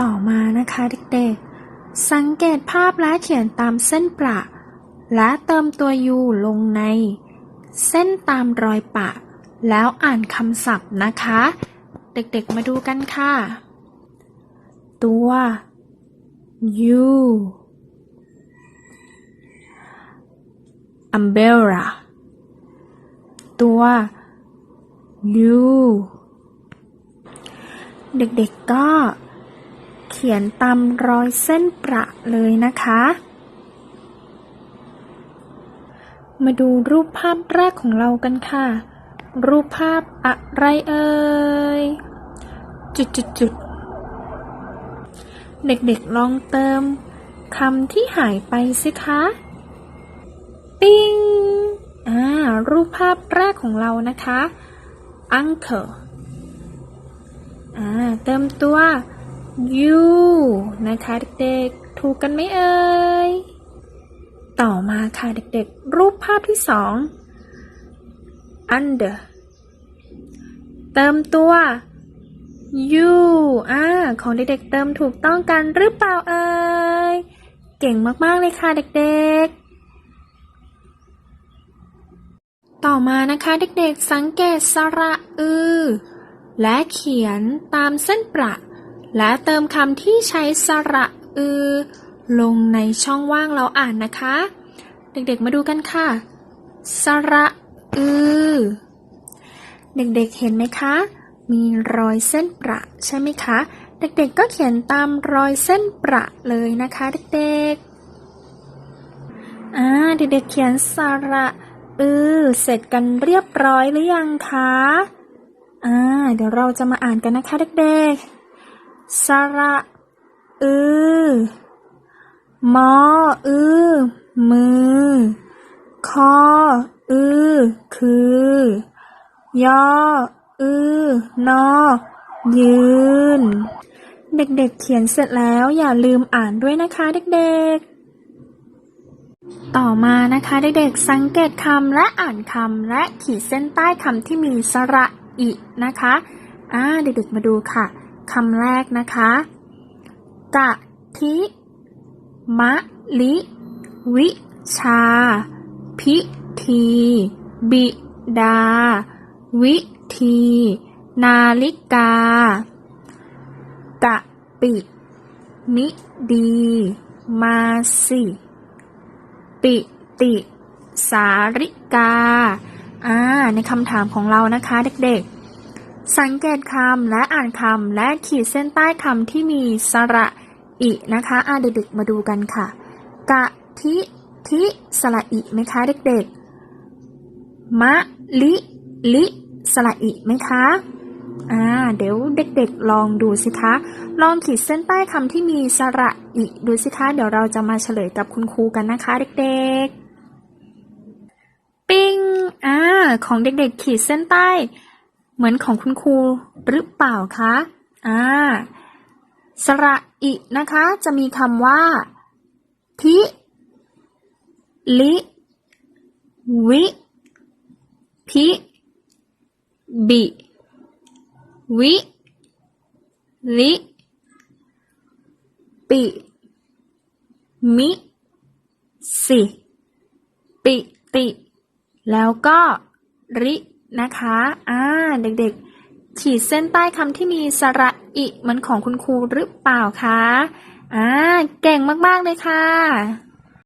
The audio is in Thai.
ต่อมานะคะเด็กๆ สังเกตภาพและเขียนตามเส้นประ และเติมตัวยูลงใน เส้นตามรอยปะ แล้วอ่านคำศัพท์นะคะ เด็กๆมาดูกันค่ะ ตัว U umbrella ตัว U เด็กๆก็ เขียนตามรอยเส้นประเลยนะคะ มาดูรูปภาพแรกของเรากันค่ะ รูปภาพอะไรเอ่ย จุดๆๆเด็กๆลองเติมคำที่หายไปสิคะ ปิ้ง อ่า รูปภาพแรกของเรานะคะ uncle อ่า เติมตัว you นะคะเด็กๆ ถูกกันไหมเอ่ย ต่อมาค่ะเด็กๆ รูปภาพที่สอง under เติมตัว you อ่าของเด็กๆ เติมถูกต้องกันหรือเปล่าเอ่ย เก่งมากๆเลยค่ะเด็กๆต่อมานะคะเด็กๆสังเกตสระอือ และเขียนตามเส้นประ และเติมคำที่ใช้สระอือ ลงในช่องว่างเราอ่านนะคะ เด็กๆมาดูกันค่ะ สระอือ เด็กๆเห็นไหมคะ มีรอยเส้นประใช่ไหมคะ เด็กๆก็เขียนตามรอยเส้นประเลยนะคะ เด็กๆ อ่า เด็กๆเขียนสระอือ เสร็จกันเรียบร้อยหรือยังคะ อ่า เดี๋ยวเราจะมาอ่านกันนะคะเด็กๆ สระอือมออือมือ คออือคือยออือนอยืน เด็กๆเขียนเสร็จแล้วอย่าลืมอ่านด้วยนะคะเด็กๆต่อมานะคะ เด็กๆสังเกตคำและอ่านคำและขีดเส้นใต้คำที่มีสระอินะคะ อ่าเด็กๆมาดูค่ะ คำแรกนะคะกะทิมะลิ วิชา พิธี บิดา วิธี นาฬิกากะปิ มิดี มาสิ ปิติ สาริกา อ่า ในคำถามของเรานะคะเด็กๆ สังเกตคำและอ่านคำและขีดเส้นใต้คำที่มีสระอินะคะอ่าเด็กๆมาดูกันค่ะ กะทิทิสระอิไหมคะเด็กๆ มะลิลิสระอิไหมคะ อ่า เดี๋ยวเด็กๆ ลองดูสิคะ ลองขีดเส้นใต้คำที่มีสระอิดูสิคะ เดี๋ยวเราจะมาเฉลยกับคุณครูกันนะคะเด็กๆ ปิ้ง อ่า ของเด็กๆ ขีดเส้นใต้ เหมือนของคุณครูหรือเปล่าคะ อ่า สระอินะคะ จะมีคำว่าทิลิ วิ พิ บิ วิ ลิ ปิ มิ สิ ปิติ แล้วก็ ริ นะคะ อ่า เด็กๆ ขีดเส้นใต้คำที่มีสระอิเหมือนของคุณครูหรือเปล่าคะ อ่า เก่งมากๆเลยค่ะ